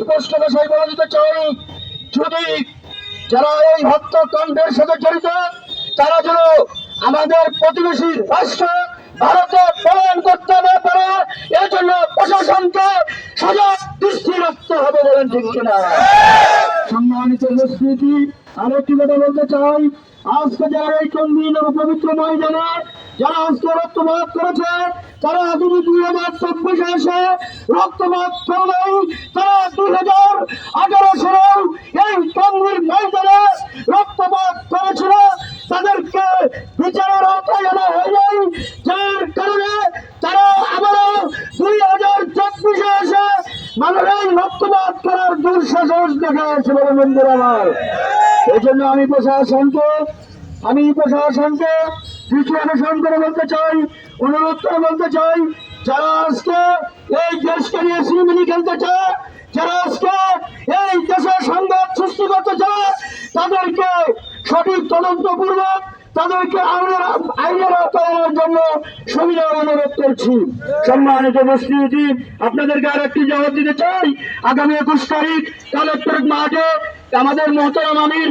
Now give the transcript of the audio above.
স্পষ্ট ভাষায় বলে দিতে চাই, যদি যারা এই হত্যাকাণ্ডের সাথে জড়িত, তারা যেন আমাদের প্রতিবেশী রাষ্ট্র ভারতে পলায়ন করতে না পারে এর জন্য প্রশাসনকে সজাগ দৃষ্টি রাখতে হবে বলেন ঠিক কিনা। সম্মানিত উপস্থিতি আরেকটি কথা বলতে চাই। আজকে যারা এই চন্দ্রীন পবিত্র ময়দানে, যারা আজকে রক্তপাত করেছে, তারা যদি দুই হাজার চব্বিশে এসে রক্তপাত করলেই তারা হাজার আঠারো সালে এই চন্দ্রীর ময়দানে রক্তপাত করেছিল। তাদেরকে বিচারের আওতায় আনা হয়নি। যার কারণে তারা আবারও দুই হাজার চব্বিশে এসে মানুষের রক্তপাত করার দুঃসাহস দেখা যাচ্ছে বলে বন্ধুর আমার। এই জন্য আমি প্রশাসনকে আমি প্রশাসনকে দৃষ্টি আকর্ষণ করে বলতে চাই, অনুরোধ করে বলতে চাই, যারা আজকে এই দেশকে নিয়ে সিনেমিনি খেলতে চায় সংবাদ সৃষ্টি করতে চায় তাদেরকে সঠিক তদন্তপূর্বক তাদেরকে আইনের আইনের আওতায় জন্য সুবিধা অনুরোধ করছি। সম্মানিত মুসলিমজি আপনাদেরকে আর একটি জবাব দিতে চাই। আগামী একুশ তারিখ কালেক্টরেট মাঠে আমাদের মহতরাম আমির